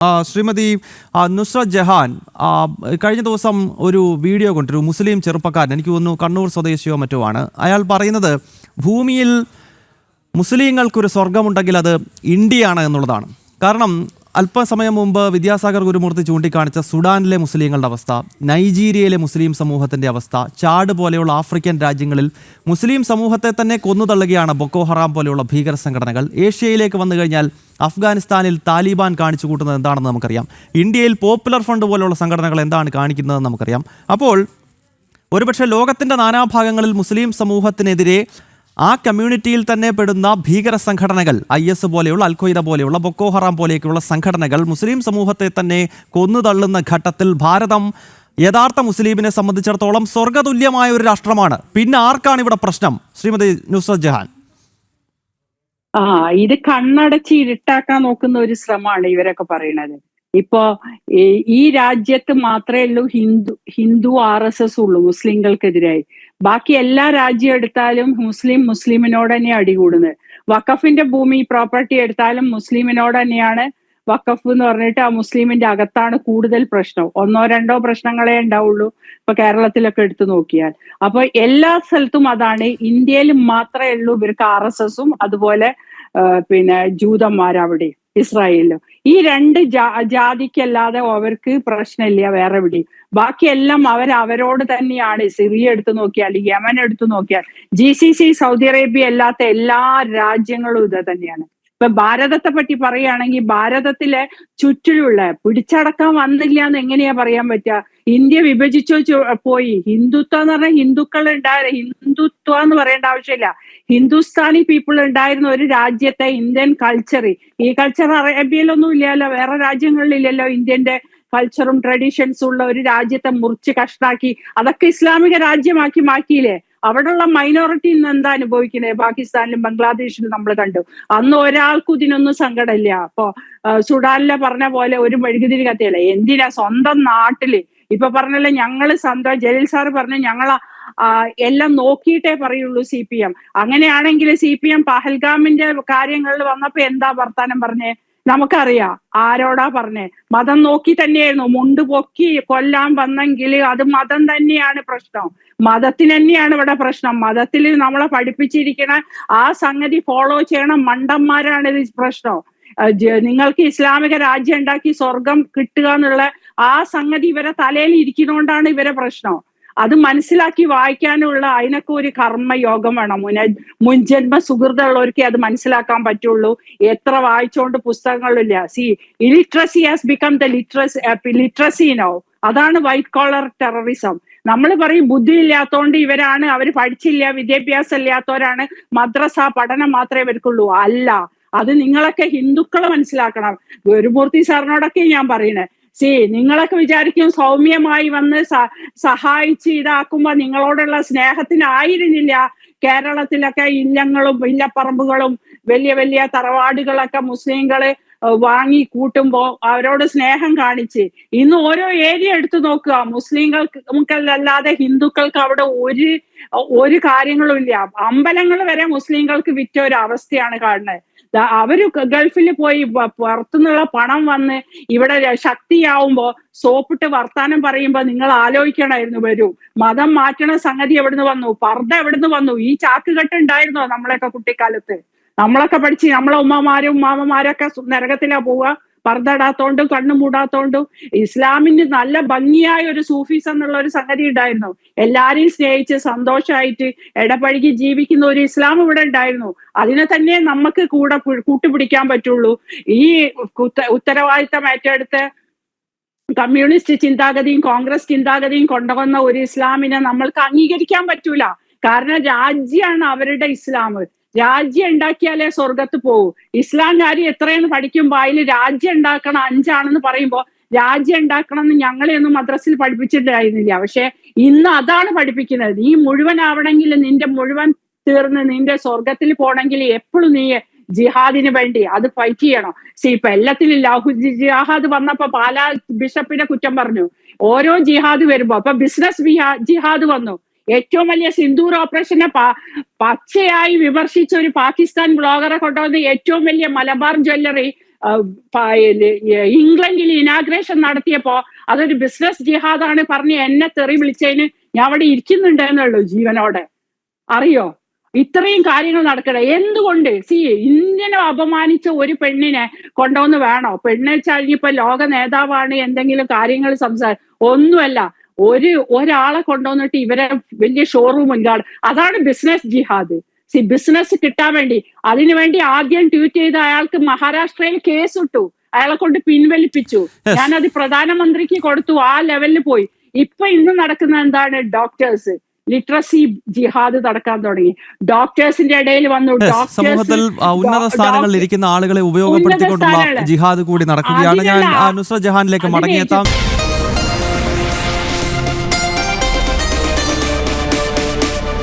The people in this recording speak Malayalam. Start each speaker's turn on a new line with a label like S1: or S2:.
S1: ശ്രീമതി നുസ്ര ജഹാൻ കഴിഞ്ഞ ദിവസം ഒരു വീഡിയോ കൊണ്ടൊരു മുസ്ലിം ചെറുപ്പക്കാരൻ എനിക്ക് തോന്നുന്നു കണ്ണൂർ സ്വദേശിയോ മറ്റോ ആണ് അയാൾ പറയുന്നത് ഭൂമിയിൽ മുസ്ലിങ്ങൾക്കൊരു സ്വർഗമുണ്ടെങ്കിൽ അത് ഇന്ത്യയാണ് എന്നുള്ളതാണ്. കാരണം അല്പസമയം മുമ്പ് വിദ്യാസാഗർ ഗുരുമൂർത്തി ചൂണ്ടിക്കാണിച്ച സുഡാനിലെ മുസ്ലിങ്ങളുടെ അവസ്ഥ നൈജീരിയയിലെ മുസ്ലിം സമൂഹത്തിന്റെ അവസ്ഥ ചാട് പോലെയുള്ള ആഫ്രിക്കൻ രാജ്യങ്ങളിൽ മുസ്ലിം സമൂഹത്തെ തന്നെ കൊന്നുതള്ളുകയാണ് ബൊക്കോ ഹറാം പോലെയുള്ള ഭീകര സംഘടനകൾ. ഏഷ്യയിലേക്ക് വന്നു കഴിഞ്ഞാൽ അഫ്ഗാനിസ്ഥാനിൽ താലിബാൻ കാണിച്ചു കൂട്ടുന്നത് എന്താണെന്ന് നമുക്കറിയാം. ഇന്ത്യയിൽ പോപ്പുലർ ഫണ്ട് പോലെയുള്ള സംഘടനകൾ എന്താണ് കാണിക്കുന്നതെന്ന് നമുക്കറിയാം. അപ്പോൾ ഒരുപക്ഷെ ലോകത്തിന്റെ നാനാഭാഗങ്ങളിൽ മുസ്ലിം സമൂഹത്തിനെതിരെ ആ കമ്മ്യൂണിറ്റിയിൽ തന്നെ പെടുന്ന ഭീകര സംഘടനകൾ ഐ എസ് പോലെയുള്ള അൽഖയ്ദ പോലെയുള്ള ബൊക്കോ ഹറാം പോലെയൊക്കെയുള്ള സംഘടനകൾ മുസ്ലിം സമൂഹത്തെ തന്നെ കൊന്നു തള്ളുന്ന ഘട്ടത്തിൽ ഭാരതം യഥാർത്ഥ മുസ്ലിമിനെ സംബന്ധിച്ചിടത്തോളം സ്വർഗതുല്യമായ ഒരു രാഷ്ട്രമാണ്. പിന്നെ ആർക്കാണ് ഇവിടെ പ്രശ്നം? ശ്രീമതി നുസ്രത് ജഹാൻ.
S2: ആ ഇത് കണ്ണടച്ച് ഇരുട്ടാക്കാൻ നോക്കുന്ന ഒരു ശ്രമമാണ് ഇവരൊക്കെ പറയണത് ഇപ്പോ ഈ രാജ്യത്ത് മാത്രമേ ഉള്ളൂ Hindu Hindu R S S ഉള്ളൂ മുസ്ലിങ്ങൾക്കെതിരായി. ബാക്കി എല്ലാ രാജ്യം എടുത്താലും മുസ്ലിം മുസ്ലിമിനോട് തന്നെ അടികൂടുന്നത് വഖഫിന്റെ ഭൂമി പ്രോപ്പർട്ടി എടുത്താലും മുസ്ലിമിനോട് തന്നെയാണ് വഖഫ് എന്ന് പറഞ്ഞിട്ട് ആ മുസ്ലിമിന്റെ അകത്താണ് കൂടുതൽ പ്രശ്നം. ഒന്നോ രണ്ടോ പ്രശ്നങ്ങളെ ഉണ്ടാവുള്ളൂ ഇപ്പൊ കേരളത്തിലൊക്കെ എടുത്തു നോക്കിയാൽ. അപ്പൊ എല്ലാ സ്ഥലത്തും അതാണ്. ഇന്ത്യയിൽ മാത്രമേ ഉള്ളൂ ഇവർക്ക് ആർ എസ് എസും അതുപോലെ പിന്നെ ജൂതന്മാരവിടെ. ഇസ്രായേലിലും ഈ രണ്ട് ജാതിക്കല്ലാതെ അവർക്ക് പ്രശ്നമില്ല വേറെ എവിടെയും. ബാക്കിയെല്ലാം അവർ അവരോട് തന്നെയാണ്. സിറിയ എടുത്തു നോക്കിയാൽ യമൻ എടുത്തു നോക്കിയാൽ G C C Saudi Arabia അല്ലാത്ത എല്ലാ രാജ്യങ്ങളും ഇത് തന്നെയാണ്. ഇപ്പൊ ഭാരതത്തെ പറ്റി പറയുകയാണെങ്കിൽ ഭാരതത്തിലെ ചുറ്റിലുള്ള പിടിച്ചടക്കാൻ വന്നില്ല എന്ന് എങ്ങനെയാ പറയാൻ പറ്റുക ഇന്ത്യ വിഭജിച്ചു പോയി. ഹിന്ദുത്വം എന്ന് പറഞ്ഞാൽ ഹിന്ദുക്കൾ ഉണ്ടായ ഹിന്ദുത്വം എന്ന് പറയേണ്ട ആവശ്യമില്ല. ഹിന്ദുസ്ഥാനി പീപ്പിൾ ഉണ്ടായിരുന്ന ഒരു രാജ്യത്തെ ഇന്ത്യൻ കൾച്ചർ ഈ കൾച്ചർ അറേബ്യയിലൊന്നും ഇല്ലല്ലോ. വേറെ രാജ്യങ്ങളിലില്ലല്ലോ ഇന്ത്യന്റെ കൾച്ചറും ട്രഡീഷൻസും ഉള്ള ഒരു രാജ്യത്തെ മുറിച്ച് കഷ്ടാക്കി. അതൊക്കെ ഇസ്ലാമിക രാജ്യമാക്കി മാറ്റിയില്ലേ? അവിടെയുള്ള മൈനോറിറ്റി ഇന്ന് എന്താ അനുഭവിക്കുന്നത് പാകിസ്ഥാനിലും ബംഗ്ലാദേശിലും നമ്മൾ കണ്ടു. അന്ന് ഒരാൾക്കും ഇതിനൊന്നും സങ്കടമില്ല. അപ്പോ സുഡാനിലെ പറഞ്ഞ പോലെ ഒരു മെഴുകുതിരി കത്തിയല്ല. എന്തിനാ സ്വന്തം നാട്ടിൽ? ഇപ്പൊ പറഞ്ഞല്ലോ ഞങ്ങൾ സ്വന്തം ജലീൽ സാറ് പറഞ്ഞു ഞങ്ങൾ എല്ലാം നോക്കിയിട്ടേ പറയുള്ളൂ സി പി എം. അങ്ങനെയാണെങ്കിൽ സി പി എം പഹൽഗാമിന്റെ കാര്യങ്ങളിൽ വന്നപ്പോ എന്താ വർത്താനം പറഞ്ഞേ? നമുക്കറിയാം ആരോടാ പറഞ്ഞേ? മതം നോക്കി തന്നെയായിരുന്നു. മുണ്ട് പൊക്കി കൊല്ലാൻ വന്നെങ്കിൽ അത് മതം തന്നെയാണ് പ്രശ്നം. മതത്തിന് തന്നെയാണ് ഇവിടെ പ്രശ്നം. മതത്തിൽ നമ്മളെ പഠിപ്പിച്ചിരിക്കണ ആ സംഗതി ഫോളോ ചെയ്യണ മണ്ടന്മാരാണ് ഇത് പ്രശ്നം. നിങ്ങൾക്ക് ഇസ്ലാമിക രാജ്യം ഉണ്ടാക്കി സ്വർഗം കിട്ടുക എന്നുള്ള ആ സംഗതി ഇവരെ തലയിൽ ഇരിക്കുന്നോണ്ടാണ് ഇവരെ പ്രശ്നം. അത് മനസ്സിലാക്കി വായിക്കാനുള്ള അതിനൊക്കെ ഒരു കർമ്മയോഗം വേണം. മുന മുൻജന്മ സുഹൃതമുള്ളവർക്കേ അത് മനസ്സിലാക്കാൻ പറ്റുള്ളൂ. എത്ര വായിച്ചുകൊണ്ട് പുസ്തകങ്ങളില്ല. See illiteracy has become the literate literacy no അതാണ് വൈറ്റ് കോളർ ടെററിസം നമ്മൾ പറയും ബുദ്ധി ഇല്ലാത്തോണ്ട് ഇവരാണ് അവർ പഠിച്ചില്ല വിദ്യാഭ്യാസം ഇല്ലാത്തവരാണ് മദ്രസ പഠനം മാത്രമേ ഇവർക്കുള്ളൂ. അല്ല അത് നിങ്ങളൊക്കെ ഹിന്ദുക്കളെ മനസ്സിലാക്കണം. ഗുരുമൂർത്തി സാറിനോടൊക്കെ ഞാൻ പറയണേ. സി നിങ്ങളൊക്കെ വിചാരിക്കും സൗമ്യമായി വന്ന് സഹായിച്ച് ഇതാക്കുമ്പോ നിങ്ങളോടുള്ള സ്നേഹത്തിനായിരുന്നില്ല കേരളത്തിലൊക്കെ ഇല്ലങ്ങളും ഇല്ലപ്പറമ്പുകളും വലിയ വലിയ തറവാടുകളൊക്കെ മുസ്ലിങ്ങൾ വാങ്ങി കൂട്ടുമ്പോ അവരോട് സ്നേഹം കാണിച്ച്. ഇന്ന് ഓരോ ഏരിയ എടുത്തു നോക്കുക. മുസ്ലിങ്ങൾക്ക് അല്ലാതെ ഹിന്ദുക്കൾക്ക് അവിടെ ഒരു ഒരു കാര്യങ്ങളും ഇല്ല. അമ്പലങ്ങൾ വരെ മുസ്ലിങ്ങൾക്ക് വിറ്റ ഒരു അവസ്ഥയാണ് കാണുന്നത്. അവർ ഗൾഫിൽ പോയി പുറത്തുനിന്നുള്ള പണം വന്ന് ഇവിടെ ശക്തിയാവുമ്പോ സോപ്പിട്ട് വർത്താനം പറയുമ്പോ നിങ്ങൾ ആലോചിക്കണമായിരുന്നു വരൂ. മതം മാറ്റണ സംഗതി എവിടുന്ന് വന്നു? പർദ്ദ എവിടുന്ന് വന്നു? ഈ ചാക്കുകെട്ട് ഉണ്ടായിരുന്നോ നമ്മളെയൊക്കെ കുട്ടിക്കാലത്ത്? നമ്മളൊക്കെ പഠിച്ച് നമ്മളെ ഉമ്മമാരും ഉമ്മാമമാരൊക്കെ നരകത്തിലാ പോവുക. പർദ്ദ ഇടാത്തോണ്ടും കണ്ണു മൂടാത്തോണ്ടും ഇസ്ലാമിന് നല്ല ഭംഗിയായ ഒരു സൂഫീസ് എന്നുള്ള ഒരു സംഗതി ഉണ്ടായിരുന്നു. എല്ലാരെയും സ്നേഹിച്ച് സന്തോഷമായിട്ട് ഇടപഴകി ജീവിക്കുന്ന ഒരു ഇസ്ലാം ഇവിടെ ഉണ്ടായിരുന്നു. അതിനെ തന്നെ നമുക്ക് കൂടെ കൂട്ടുപിടിക്കാൻ പറ്റുള്ളൂ. ഈ ഉത്ത- ഉത്തരവാദിത്തം ഏറ്റെടുത്ത് കമ്മ്യൂണിസ്റ്റ് ചിന്താഗതിയും കോൺഗ്രസ് ചിന്താഗതിയും കൊണ്ടുവന്ന ഒരു ഇസ്ലാമിനെ നമ്മൾക്ക് അംഗീകരിക്കാൻ പറ്റൂല. കാരണം രാജ്യമാണ് അവരുടെ ഇസ്ലാം. രാജ്യം ഉണ്ടാക്കിയാലേ സ്വർഗത്ത് പോകൂ ഇസ്ലാം കാര്യം എത്രയെന്ന് പഠിക്കുമ്പോ അതിൽ രാജ്യം ഉണ്ടാക്കണം അഞ്ചാണെന്ന് പറയുമ്പോൾ രാജ്യം ഉണ്ടാക്കണം എന്ന് ഞങ്ങളെയൊന്നും മദ്രസിൽ പഠിപ്പിച്ചിട്ടുണ്ടായിരുന്നില്ല. പക്ഷെ ഇന്ന് അതാണ് പഠിപ്പിക്കുന്നത്. നീ മുഴുവൻ ആവണമെങ്കിൽ നിന്റെ മുഴുവൻ തീർന്ന് നിന്റെ സ്വർഗത്തിൽ പോണെങ്കിൽ എപ്പോഴും നീ ജിഹാദിന് വേണ്ടി അത് ഫൈറ്റ് ചെയ്യണം. സി ഇപ്പൊ എല്ലാത്തിലും ലാഹു ജിഹാദ് വന്നപ്പോ പാലാ ബിഷപ്പിനെ കുറ്റം പറഞ്ഞു. ഓരോ ജിഹാദ് വരുമ്പോ അപ്പൊ ബിസിനസ് ജിഹാദ് വന്നു. ഏറ്റവും വലിയ സിന്ദൂർ ഓപ്പറേഷനെ പച്ചയായി വിമർശിച്ച ഒരു പാകിസ്ഥാൻ ബ്ലോഗറെ കൊണ്ടുവന്ന് ഏറ്റവും വലിയ മലബാർ ജ്വല്ലറി ഇംഗ്ലണ്ടിൽ ഇനാഗ്രേഷൻ നടത്തിയപ്പോ അതൊരു ബിസിനസ് ജിഹാദാണ് പറഞ്ഞ് എന്നെ തെറി വിളിച്ചതിന് ഞാൻ അവിടെ ഇരിക്കുന്നുണ്ട് എന്നുള്ളൂ ജീവനോടെ. അറിയോ? ഇത്രയും കാര്യങ്ങൾ നടക്കണേ എന്തുകൊണ്ട്? സി ഇന്ത്യനെ അപമാനിച്ച ഒരു പെണ്ണിനെ കൊണ്ടുവന്ന് വേണോ? പെണ്ണെച്ചാൽ ഇനിയിപ്പോ ലോക നേതാവാണ് എന്തെങ്കിലും കാര്യങ്ങൾ സംസാര ഒന്നുമല്ല. ഒരു ഒരാളെ കൊണ്ടുവന്നിട്ട് ഇവരെ വലിയ ഷോറൂം ഉദ്ഘാടനം അതാണ് ബിസിനസ് ജിഹാദ്. സി ബിസിനസ് കിട്ടാൻ വേണ്ടി. അതിനുവേണ്ടി ആദ്യം ട്വീറ്റ് ചെയ്ത അയാൾക്ക് മഹാരാഷ്ട്രയിൽ കേസ് ഇട്ടു. അയാളെ കൊണ്ട് പിൻവലിപ്പിച്ചു. ഞാനത് പ്രധാനമന്ത്രിക്ക് കൊടുത്തു. ആ ലെവലിൽ പോയി. ഇപ്പൊ ഇന്ന് നടക്കുന്ന എന്താണ്? ഡോക്ടേഴ്സ് ലിറ്ററസി ജിഹാദ് നടക്കാൻ തുടങ്ങി. ഡോക്ടേഴ്സിന്റെ ഇടയിൽ വന്നു.
S1: സമൂഹത്തിൽ ഉന്നത സ്ഥാനങ്ങളിൽ ഇരിക്കുന്ന ആളുകളെ ഉപയോഗപ്പെടുത്തിക്കൊണ്ടുള്ള. ജിഹാദ് കൂടി നടക്കുകയാണ്. ഞാൻ നുസ്ര ജഹാനിലേക്ക് മടങ്ങിയെത്താം.